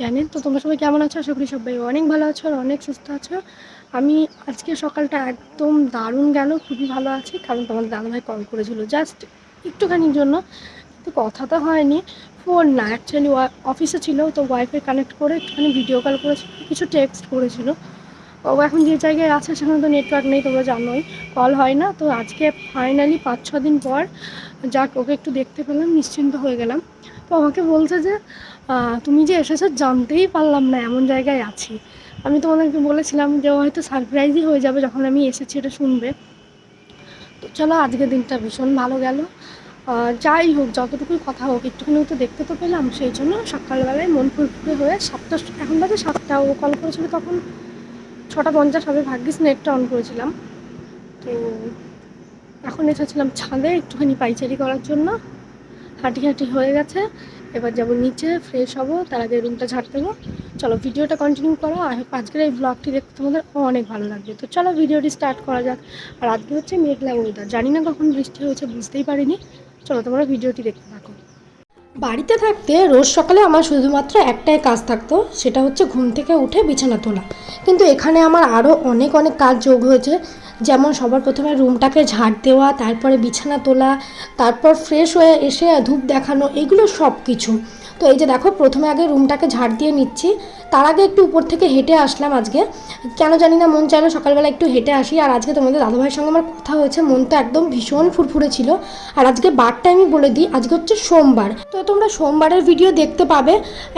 Channel তো তোমরা সবাই কেমন আছো? আশা করি সবাই অনেক ভালো আছো আর অনেক সুস্থ আছো। আমি আজকে সকালটা একদম দারুণ গেল, খুবই ভালো আছি, কারণ তোমাদের দাদাভাই কল করেছিল জাস্ট একটুখানির জন্য, কিন্তু কথা তো হয়নি। ফোন না অ্যাকচুয়ালি অফিসে ছিল, তো ওয়াইফাই কানেক্ট করে একটুখানি ভিডিও কল করেছিল, কিছু টেক্সট করেছিল। ও এখন যে জায়গায় আছে, সেখানে তো নেটওয়ার্ক নেই, তোমরা জানোই কল হয় না। তো আজকে ফাইনালি পাঁচ, ছ দিন পর, যাক, ওকে একটু দেখতে পেলাম, নিশ্চিন্ত হয়ে গেলাম। তো আমাকে বলছে যে তুমি যে এসেছ জানতেই পারলাম না এমন জায়গায় আছি। আমি তোমাদেরকে বলেছিলাম যে হয়তো সারপ্রাইজই হয়ে যাবে যখন আমি এসেছি, এটা শুনবে। তো চলো, আজকের দিনটা ভীষণ ভালো গেল। যাই হোক, যতটুকুই কথা হোক, একটুখানি তো দেখতে তো পেলাম, সেই জন্য সকালবেলায় মন ফুরফুরে হয়ে সাতটা, এখন বাজে সাতটা, ও কল করেছিল তখন ছটা পঞ্চাশ হবে, ভাগ্যিস নেটটা অন করেছিলাম। তো এখন এসেছিলাম ছাদে, একটুখানি পাইচারি করার জন্য। হাঁটি হাঁটি হয়ে গেছে। এবার যাব নিচে ফ্রেশ হব, তার আগে রুমটা ঝাড় দেবো। চলো ভিডিওটা কন্টিনিউ করো, আর আজকের এই ব্লগটি দেখতে তোমাদের অনেক ভালো লাগবে। তো চলো ভিডিওটি স্টার্ট করা যাক। আর আজকে হচ্ছে মেঘলা ওয়েদার জানি না কখন বৃষ্টি হয়েছে, বুঝতেই পারিনি। চলো তোমরা ভিডিওটি দেখতে থাকো। বাড়িতে থাকতে রোজ সকালে আমার শুধুমাত্র একটাই কাজ থাকতো, সেটা হচ্ছে ঘুম থেকে উঠে বিছানা তোলা। কিন্তু এখানে আমার আরও অনেক অনেক কাজ যোগ হয়েছে। যেমন সবার প্রথমে রুমটাকে ঝাড় দেওয়া, তারপরে বিছানা তোলা, তারপর ফ্রেশ হয়ে এসে ধূপ দেখানো, এগুলো সব কিছু তো এই যে দেখো, প্রথমে আগে রুমটাকে ঝাড় দিয়ে নিচ্ছি। তার আগে একটু উপর থেকে হেঁটে আসলাম আজকে। কেন জানি না, মন চাইলো সকালবেলা একটু হেঁটে আসি। আর আজকে তোমাদের দাদাভাইয়ের সঙ্গে আমার কথা হয়েছে, মনটা একদম ভীষণ ফুরফুরে ছিল। আর আজকে বারটা আমি বলে দিই, আজকে হচ্ছে সোমবার। তো তোমরা সোমবারের ভিডিও দেখতে পাবে।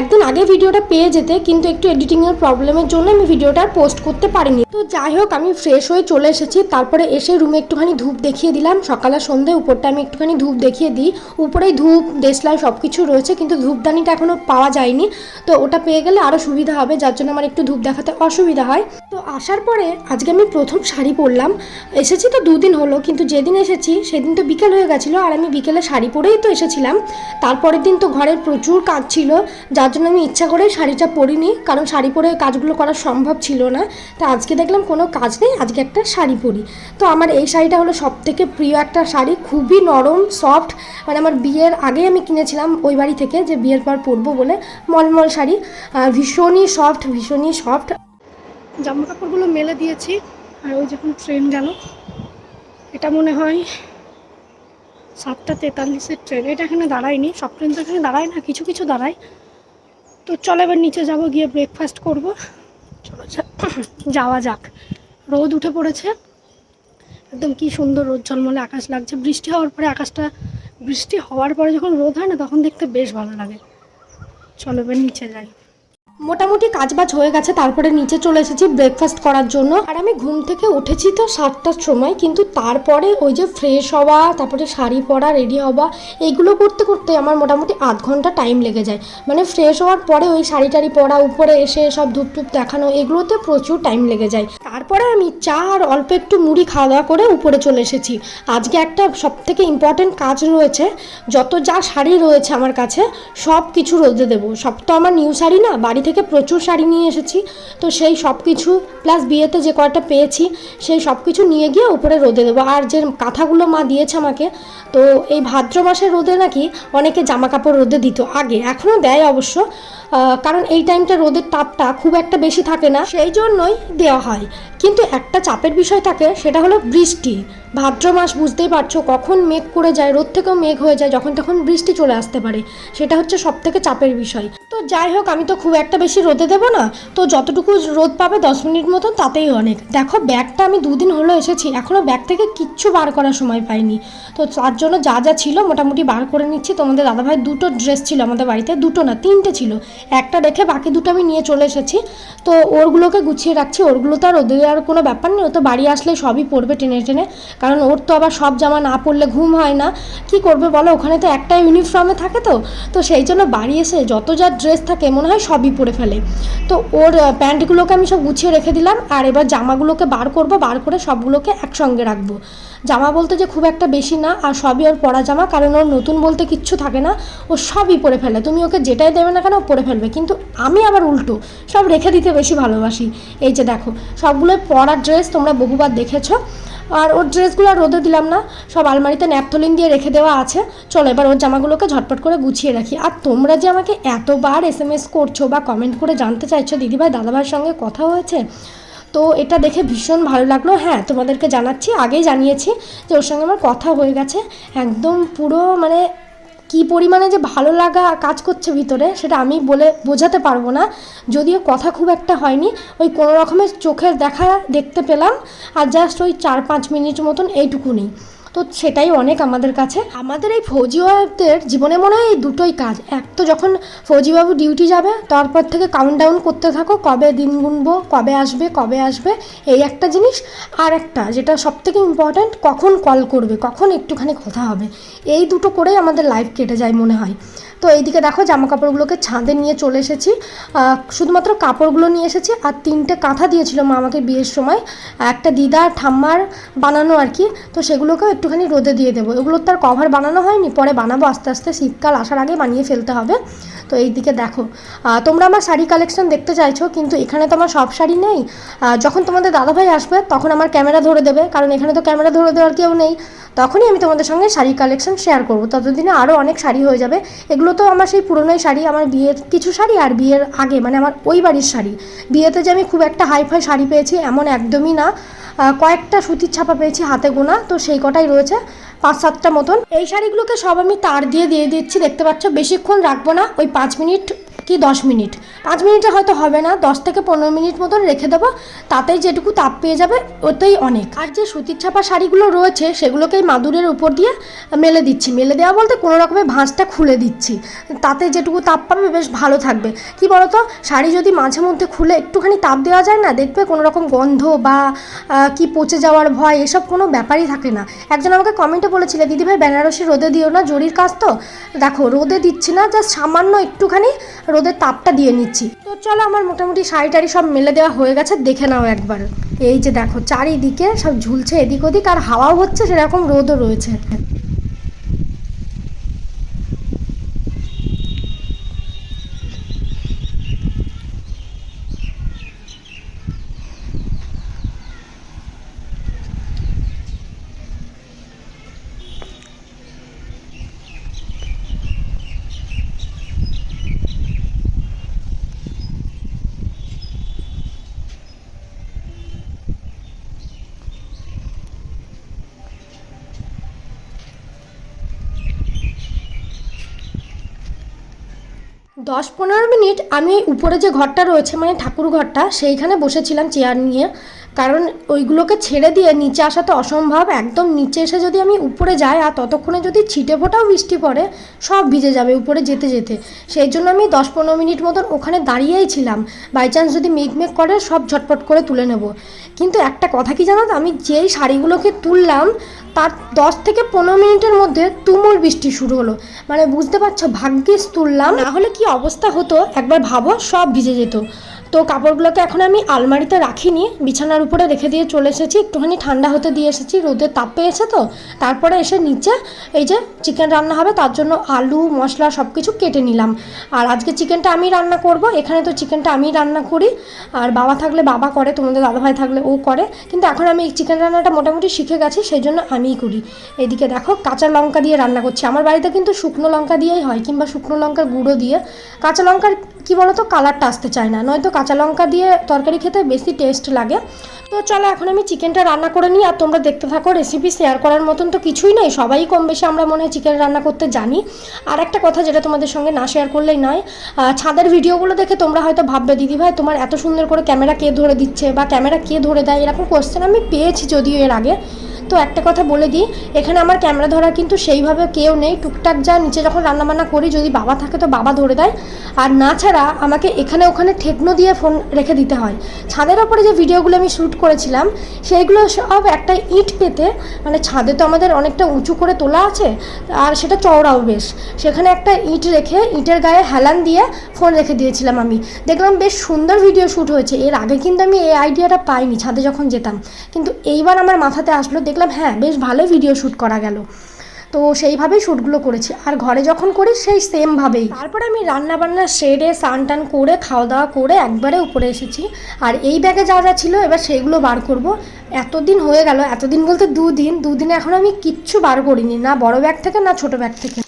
একদিন আগে ভিডিওটা পেয়ে যেতে, কিন্তু একটু এডিটিংয়ের প্রবলেমের জন্য আমি ভিডিওটা পোস্ট করতে পারিনি। তো যাই হোক, আমি ফ্রেশ হয়ে চলে এসেছি। তারপরে এসে রুমে একটুখানি ধূপ দেখিয়ে দিলাম। সকালে সন্ধে, উপরটা আমি একটুখানি ধূপ দেখিয়ে দিই। উপরেই ধূপ, দেশলাই সব কিছু রয়েছে, কিন্তু ধূপদানিটা এখনও পাওয়া যায়নি। তো ওটা পেয়ে গেলে আরও সুবিধা হবে, যার জন্য আমার একটু ধূপ দেখাতে অসুবিধা হয়। তো আসার পরে আজকে আমি প্রথম শাড়ি পরলাম। এসেছি তো দুদিন হলো, কিন্তু যেদিন এসেছি সেদিন তো বিকেল হয়ে গেছিল, আর আমি বিকেলে শাড়ি পরেই তো এসেছিলাম। তারপরের দিন তো ঘরের প্রচুর কাজ ছিল, যার জন্য আমি ইচ্ছা করে শাড়িটা পরিনি, কারণ শাড়ি পরে কাজগুলো করা সম্ভব ছিল না। তো আজকে দেখলাম কোনো কাজ নেই, আজকে একটা শাড়ি পরি। তো আমার এই শাড়িটা হলো সব থেকে প্রিয় একটা শাড়ি, খুবই নরম, সফট। মানে আমার বিয়ের আগে আমি কিনেছিলাম ওই বাড়ি থেকে যে বিয়ের পর পরবো বলে মলমল শাড়ি। আর ভীষণই সফট ভীষণই সফট জামা কাপড়গুলো মেলে দিয়েছি, আর ওই যখন ট্রেন গেল, এটা মনে হয় সাতটা তেতাল্লিশের ট্রেন এটা এখানে দাঁড়ায়নি সব ট্রেন তো এখানে দাঁড়ায় না, কিছু কিছু দাঁড়ায়। তো চলো এবার নিচে যাব, গিয়ে ব্রেকফাস্ট করব। চলো যাওয়া যাক। রোদ উঠে পড়েছে। একদম কি সুন্দর রোদ, ঝলমলে আকাশ লাগছে। বৃষ্টি হওয়ার পরে আকাশটা, বৃষ্টি হওয়ার পরে যখন রোদ হয় না, তখন দেখতে বেশ ভালো লাগে। চলো এবার নিচে যাই। মোটামুটি কাজবাজ হয়ে গেছে, তারপরে নিচে চলে এসেছি ব্রেকফাস্ট করার জন্য। আর আমি ঘুম থেকে উঠেছি তো সাতটার সময়, কিন্তু তারপরে ওই যে ফ্রেশ হওয়া, তারপরে শাড়ি পরা রেডি হওয়া এইগুলো করতে করতে আমার মোটামুটি আধ ঘণ্টা টাইম লেগে যায়। মানে ফ্রেশ হওয়ার পরে ওই শাড়ি টাড়ি পরা, উপরে এসে সব ধূপ টুপ দেখানো, এগুলোতে প্রচুর টাইম লেগে যায়। তারপরে আমি চা আর অল্প একটু মুড়ি খাওয়া দাওয়া করে উপরে চলে এসেছি। আজকে একটা সব থেকে ইম্পর্টেন্ট কাজ রয়েছে, যত যা শাড়ি রয়েছে আমার কাছে সব কিছু রোদে দেবো। সব তো আমার নিউ শাড়ি না, বাড়ি থেকে প্রচুর শাড়ি নিয়ে এসেছি। তো সেই সব কিছু প্লাস বিয়েতে যে কয়টা পেয়েছি, সেই সব কিছু নিয়ে গিয়ে উপরে রোদে দেবো। আর যে কাঁথাগুলো মা দিয়েছে আমাকে, তো এই ভাদ্র মাসের রোদে নাকি অনেকে জামা কাপড় রোদে দিত আগে এখনও দেয় অবশ্য। কারণ এই টাইমটা রোদের তাপটা খুব একটা বেশি থাকে না, সেই জন্যই দেওয়া হয়। কিন্তু একটা চাপের বিষয় থাকে, সেটা হলো বৃষ্টি। ভাদ্র মাস বুঝতেই পারছ কখন মেঘ করে যায়, রোদ থেকেও মেঘ হয়ে যায়, যখন তখন বৃষ্টি চলে আসতে পারে। সেটা হচ্ছে সব থেকে চাপের বিষয়। তো যাই হোক, আমি তো খুব একটা বেশি রোদে দেবো না। তো যতটুকু রোদ পাবে দশ মিনিট মতন, তাতেই অনেক। দেখো, ব্যাগটা আমি দুদিন হলো এসেছি এখনও ব্যাগ থেকে কিচ্ছু বার করার সময় পাইনি। তো তার জন্য যা যা ছিল মোটামুটি বার করে নিচ্ছি। তোমাদের দাদাভাই দুটো ড্রেস ছিল আমাদের বাড়িতে, দুটো না, তিনটে ছিল। একটা রেখে বাকি দুটো আমি নিয়ে চলে এসেছি। তো ওরগুলোকে গুছিয়ে রাখছি, ওরগুলো তো আর ওদের আর কোনো ব্যাপার নেই, ও তো বাড়ি আসলে সবই পরবে টেনে টেনে। কারণ ওর তো আবার সব জামা না পরলে ঘুম হয় না। কি করবে বলো, ওখানে তো একটা ইউনিফর্মে থাকে তো। তো সেই জন্য বাড়ি এসে যত যা ড্রেস থাকে, মনে হয় সবই পরে ফেলে। তো ওর প্যান্টগুলোকে আমি সব গুছিয়ে রেখে দিলাম, আর এবার জামাগুলোকে বার করব, বার করে সবগুলোকে একসঙ্গে রাখব। জামা বলতে যে খুব একটা বেশি না, আর সবই ওর পরা জামা, কারণ ওর নতুন বলতে কিচ্ছু থাকে না, ও সবই পরে ফেলে। তুমি ওকে যেটাই দেবে না কেন, ও পরে ফেলবে। কিন্তু আমি আবার উল্টো, সব রেখে দিতে বেশি ভালোবাসি। এই যে দেখো, সবগুলোই পরা ড্রেস তোমরা বহুবার দেখেছ। আর ওর ড্রেসগুলো আর রোদে দিলাম না, সব আলমারিতে ন্যাপথলিন দিয়ে রেখে দেওয়া আছে। চলো এবার ওর জামাগুলোকে ঝটপট করে গুছিয়ে রাখি। আর তোমরা যে আমাকে এতবার এস এম এস করছ বা কমেন্ট করে জানতে চাইছো, দিদিভাই দাদাভাইয়ের সঙ্গে কথা হয়েছে, তো এটা দেখে ভীষণ ভালো লাগল। হ্যাঁ তোমাদেরকে জানাচ্ছি, আগেই জানিয়েছি যে ওর সঙ্গে আমার কথা হয়ে গেছে। একদম পুরো মানে কী পরিমাণে যে ভালো লাগা কাজ করছে ভিতরে সেটা আমি বলে বোঝাতে পারব না। যদিও কথা খুব একটা হয়নি, ওই কোনো রকমের চোখের দেখা দেখতে পেলাম, আর জাস্ট ওই চার পাঁচ মিনিট মতন এইটুকুনি। তো সেটাই অনেক আমাদের কাছে। আমাদের এই ফৌজি বাবুদের জীবনে মনে হয় এই দুটোই কাজ। এক তো যখন ফৌজিবাবু ডিউটি যাবে, তারপর থেকে কাউন্ট ডাউন করতে থাকো, কবে দিন গুনবো, কবে আসবে কবে আসবে, এই একটা জিনিস। আর একটা, যেটা সবথেকে ইম্পর্ট্যান্ট কখন কল করবে, কখন একটুখানি কথা হবে। এই দুটো করেই আমাদের লাইফ কেটে যায় মনে হয়। তো এইদিকে দেখো জামা কাপড়গুলোকে ছাদে নিয়ে চলে এসেছি। শুধুমাত্র কাপড়গুলো নিয়ে এসেছি আর তিনটে কাঁথা দিয়েছিল মা আমাকে বিয়ের সময়। একটা দিদা, ঠাম্মার বানানো আর কি, তো সেগুলোকেও একটুখানি রোদে দিয়ে দেবো। এগুলোর তার কভার বানানো হয়নি, পরে বানাবো, আস্তে আস্তে শীতকাল আসার আগে বানিয়ে ফেলতে হবে। তো এই দিকে দেখো তোমরা আমার শাড়ি কালেকশন দেখতে চাইছো, কিন্তু এখানে তো আমার সব শাড়ি নেই। যখন তোমাদের দাদাভাই আসবে, তখন আমার ক্যামেরা ধরে দেবে, কারণ এখানে তো ক্যামেরা ধরে দেওয়ার কেউ নেই। তখনই আমি তোমাদের সঙ্গে শাড়ি কালেকশন শেয়ার করব। ততদিনে আরও অনেক শাড়ি হয়ে যাবে। এগুলো তো আমার সেই পুরনোই শাড়ি, আমার বিয়ের কিছু শাড়ি আর বিয়ের আগে মানে আমার ওই বাড়ির শাড়ি। বিয়েতে যে আমি খুব একটা হাই ফাই শাড়ি পেয়েছি, এমন একদমই না। কয়েকটা সুতির ছাপা পেয়েছি হাতে গোনা, তো সেই কটাই রয়েছে, পাঁচ সাতটা মতন। এই শাড়িগুলোকে সব আমি তার দিয়ে দিয়ে দিচ্ছি, দেখতে পাচ্ছ? বেশিক্ষণ রাখব না, ওই পাঁচ মিনিট কি দশ মিনিট? পাঁচ মিনিটে হয়তো হবে না, দশ থেকে পনেরো মিনিট মতন রেখে দেবো, তাতেই যেটুকু তাপ পেয়ে যাবে, ওতেই অনেক। আর যে সুতির ছাপা শাড়িগুলো রয়েছে সেগুলোকেই মাদুরের উপর দিয়ে মেলে দিচ্ছি। মেলে দেওয়া বলতে কোনো রকমের ভাঁজটা খুলে দিচ্ছি। তাতে যেটুকু তাপ পাবে, বেশ ভালো থাকবে। কি বলতো, শাড়ি যদি মাঝে মধ্যে খুলে একটুখানি তাপ দেওয়া যায় না, দেখবে কোনো রকম গন্ধ বা কি পচে যাওয়ার ভয়, এসব কোনো ব্যাপারই থাকে না। একজন আমাকে কমেন্টে বলেছিল দিদিভাই বেনারসি রোদে দিও না, জরির কাজ তো? দেখো, রোদে দিচ্ছি না, জাস্ট সামান্য একটুখানি রোদের তাপটা দিয়ে নিচ্ছি। তো চলো আমার মোটামুটি শাড়ি টাড়ি সব মেলে দেওয়া হয়ে গেছে, দেখে নাও একবার। এই যে দেখো, চারিদিকে সব ঝুলছে এদিক ওদিক আর হাওয়াও হচ্ছে, সেরকম রোদও রয়েছে। দশ পনেরো মিনিট আমি উপরে যে ঘরটা রয়েছে মানে ঠাকুর ঘরটা, সেইখানে বসেছিলাম চেয়ার নিয়ে। কারণ ওইগুলোকে ছেড়ে দিয়ে নিচে আসা তো অসম্ভব, একদম নিচে এসে যদি আমি উপরে যাই আর ততক্ষণে যদি ছিটে ফোটাও বৃষ্টি পড়ে, সব ভিজে যাবে উপরে যেতে যেতে। সেই জন্য আমি দশ পনেরো মিনিট মতন ওখানে দাঁড়িয়েই ছিলাম। বাই চান্স যদি মেঘমেঘ করে, সব ঝটপট করে তুলে নেব। কিন্তু একটা কথা কি জানো আমি যেই শাড়িগুলোকে তুললাম, তার দশ থেকে পনেরো মিনিটের মধ্যে তুমুল বৃষ্টি শুরু হলো। মানে বুঝতে পারছ, ভাগ্যিস তুললাম। না হলে কি অবস্থা হতো? একবার ভাবো, সব ভিজে যেত। তো কাপড়গুলোকে এখন আমি আলমারিতে রাখিনি, বিছানার উপরে রেখে দিয়ে চলে এসেছি। একটুখানি ঠান্ডা হতে দিয়ে এসেছি রোদের তাপ পেয়েছে তো। তারপরে এসে নিচে এই যে চিকেন রান্না হবে, তার জন্য আলু, মশলা সব কিছু কেটে নিলাম। আর আজকে চিকেনটা আমি রান্না করব, এখানে তো চিকেনটা আমি রান্না করি। আর বাবা থাকলে বাবা করে, তোমাদের দাদাভাই থাকলে ও করে। কিন্তু এখন আমি চিকেন রান্নাটা মোটামুটি শিখে গেছি সেই জন্য আমিই করি। এদিকে দেখো, কাঁচা লঙ্কা দিয়ে রান্না করছি। আমার বাড়িতে কিন্তু শুকনো লঙ্কা দিয়েই হয়, কিংবা শুকনো লঙ্কার গুঁড়ো দিয়ে। কাঁচা লঙ্কার কি বলতো? কালারটা আসতে চায় না। নয়তো কাঁচা লঙ্কা দিয়ে তরকারি খেতে বেশি টেস্ট লাগে। তো চলো, এখন আমি চিকেনটা রান্না করে নিই। আর তোমরা দেখতে থাকো রেসিপি শেয়ার করার মতন তো কিছুই নেই। সবাই কম বেশি আমরা মনে হয় চিকেন রান্না করতে জানি। আর একটা কথা যেটা তোমাদের সঙ্গে না শেয়ার করলেই নয় ছাদের ভিডিওগুলো দেখে তোমরা হয়তো ভাববে, দিদি ভাই, তোমার এত সুন্দর করে ক্যামেরা কে ধরে দিচ্ছে? বা ক্যামেরা কে ধরে দেয়? এরকম কোশ্চেন আমি পেয়েছি যদিও এর আগে। তো একটা কথা বলে দিই, এখানে আমার ক্যামেরা ধরা কিন্তু সেইভাবে কেউ নেই। টুকটাক যা নিচে যখন রান্নাবান্না করি, যদি বাবা থাকে তো বাবা ধরে দেয়। আর না ছাড়া আমাকে এখানে ওখানে ঠেকনো দিয়ে ফোন রেখে দিতে হয়। ছাদের ওপরে যে ভিডিওগুলো আমি শ্যুট করেছিলাম, সেইগুলো সব একটা ইট পেতে মানে ছাদে তো আমাদের অনেকটা উঁচু করে তোলা আছে, আর সেটা চওড়াও বেশ। সেখানে একটা ইট রেখে, ইটের গায়ে হেলান দিয়ে ফোন রেখে দিয়েছিলাম আমি। দেখলাম বেশ সুন্দর ভিডিও শ্যুট হয়েছে। এর আগে কিন্তু আমি এই আইডিয়াটা পাইনি ছাদে যখন যেতাম। কিন্তু এইবার আমার মাথাতে আসলো দেখলাম দেখলাম হ্যাঁ বেশ ভালো ভিডিও শ্যুট করা গেল। তো সেইভাবেই শ্যুটগুলো করেছি। আর ঘরে যখন করি, সেই সেমভাবেই তারপরে আমি রান্না বান্না সেরে স্নান টান করে খাওয়া দাওয়া করে একবারে উপরে এসেছি। আর এই ব্যাগে যা যা ছিল, এবার সেইগুলো বার করব। এতদিন হয়ে গেল, এতদিন বলতে দুদিন। দুদিনে এখন আমি কিচ্ছু বার করিনি, না বড় ব্যাগ থেকে, না ছোট ব্যাগ থেকে।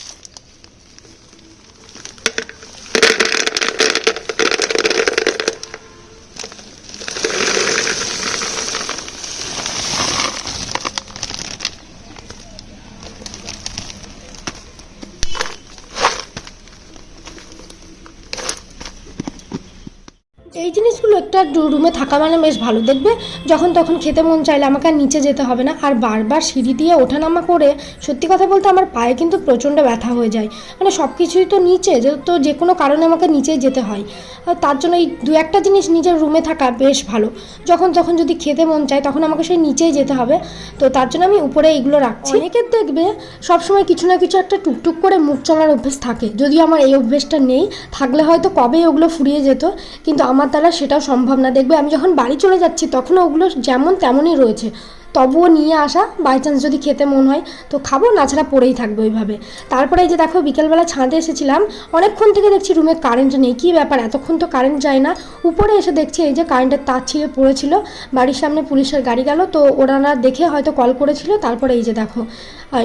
এই জিনিসগুলো একটা রুমে থাকা মানে বেশ ভালো। দেখবে যখন তখন খেতে মন চাইলে আমাকে আর নিচে যেতে হবে না। আর বারবার সিঁড়ি দিয়ে ওঠানামা করে সত্যি কথা বলতে আমার পায়ে কিন্তু প্রচণ্ড ব্যথা হয়ে যায়। মানে সব কিছুই তো নিচে তো যে কোনো কারণে আমাকে নিচেই যেতে হয়। তার জন্য এই দু একটা জিনিস নিজের রুমে থাকা বেশ ভালো। যখন তখন যদি খেতে মন চায় তখন আমাকে সেই নিচেই যেতে হবে। তো তার জন্য আমি উপরে এইগুলো রাখছি। অনেকের দেখবে সবসময় কিছু না কিছু একটা টুকটুক করে মুখ চলার অভ্যেস থাকে। যদিও আমার এই অভ্যেসটা নেই, থাকলে হয়তো কবে ওগুলো ফুরিয়ে যেত। কিন্তু আমার দ্বারা সেটাও সম্ভব না। দেখবে আমি যখন বাড়ি চলে যাচ্ছি তখনও ওগুলো যেমন তেমনই রয়েছে। তবুও নিয়ে আসা বাই চান্স যদি খেতে মন হয়, তো খাব, না ছাড়া পড়েই থাকবে ওইভাবে। তারপরে এই যে দেখো, বিকেলবেলা ছাদে এসেছিলাম, অনেকক্ষণ থেকে দেখছি রুমে কারেন্ট নেই, কী ব্যাপার? এতক্ষণ তো কারেন্ট যায় না। উপরে এসে দেখছি এই যে কারেন্টের তার ছিঁড়ে পড়েছিল, বাড়ির সামনে পুলিশের গাড়ি গেল, তো ওনারা দেখে হয়তো কল করেছিল, তারপরে এই যে দেখো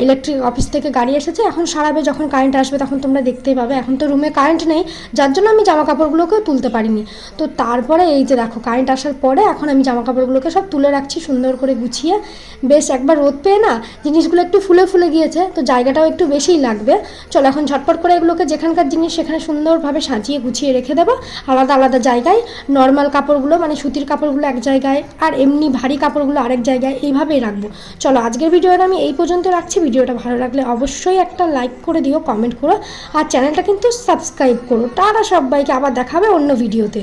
ইলেকট্রিক অফিস থেকে গাড়ি এসেছে, এখন সারাবে যখন কারেন্ট আসবে, তখন তোমরা দেখতেই পাবে, এখন তো রুমে কারেন্ট নেই, যার জন্য আমি জামা কাপড়গুলোকেও তুলতে পারিনি। তো তারপরে এই যে দেখো কারেন্ট আসার পরে এখন আমি জামা কাপড়গুলোকে সব তুলে রাখছি, সুন্দর করে গুছিয়ে বেশ একবার রোদ পেয়ে না জিনিসগুলো একটু ফুলে ফুলে গিয়েছে, তো জায়গাটাও একটু বেশিই লাগবে। চলো এখন ঝটপট করে এগুলোকে যেখানকার জিনিস সেখানে সুন্দরভাবে সাজিয়ে গুছিয়ে রেখে দেবো। আলাদা আলাদা জায়গায় নর্মাল কাপড়গুলো মানে সুতির কাপড়গুলো এক জায়গায়, আর এমনি ভারী কাপড়গুলো আরেক জায়গায় এইভাবেই রাখব। চলো আজকের ভিডিওটা আমি এই পর্যন্ত রাখছি। ভিডিওটা ভালো লাগলে অবশ্যই একটা লাইক করে দিও কমেন্ট করো, আর চ্যানেলটা কিন্তু সাবস্ক্রাইব করো। টাটা সবাইকে, আবার দেখাবে অন্য ভিডিওতে